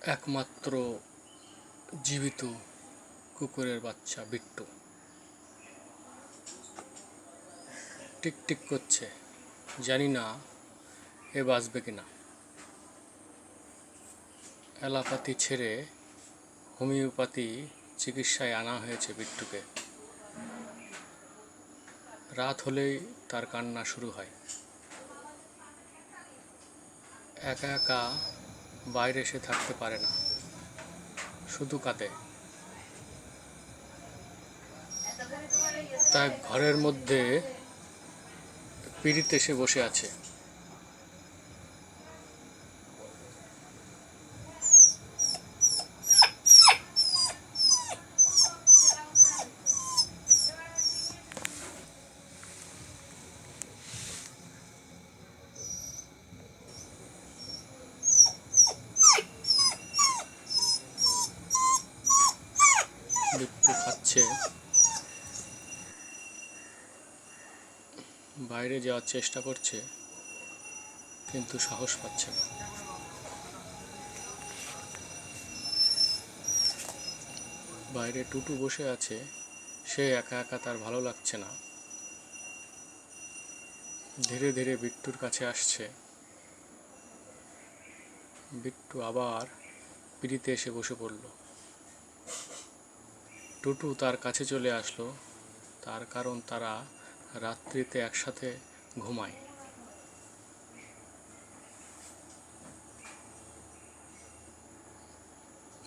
একমাত্র জীবিত কুকুরের বাচ্চা বিট্টু। টিকটিক করছে। জানি না এ বাঁচবে কিনা অ্যালোপ্যাথি ছেড়ে হোমিওপ্যাথি চিকিৎসায় আনা হয়েছে বিট্টুকে। রাত হলেই তার কান্না শুরু হয়। একা একা বাইরে সে থাকতে পারে না। শুধু কাঁদে। তাই ঘরের মধ্যে পিড়িতে সে বসে আছে। বিট্টু খাচ্ছে বাইরে যাওয়ার চেষ্টা করছে, কিন্তু সাহস পাচ্ছে না। বাইরে টুটু বসে আছে, সে একা একা তার ভালো লাগছে না। ধীরে ধীরে বিট্টুর কাছে আসছে। বিট্টু আবার পিড়িতে এসে বসে পড়ল। টুটু তার কাছে চলে আসলো। তার কারণ তারা রাত্রিতে একসাথে ঘুমায়।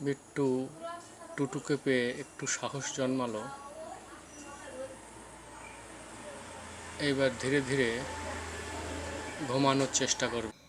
বিট্টু টুটুকে পেয়ে একটু সাহস জন্মালো। এইবার ধীরে ধীরে ঘুমানোর চেষ্টা করবে।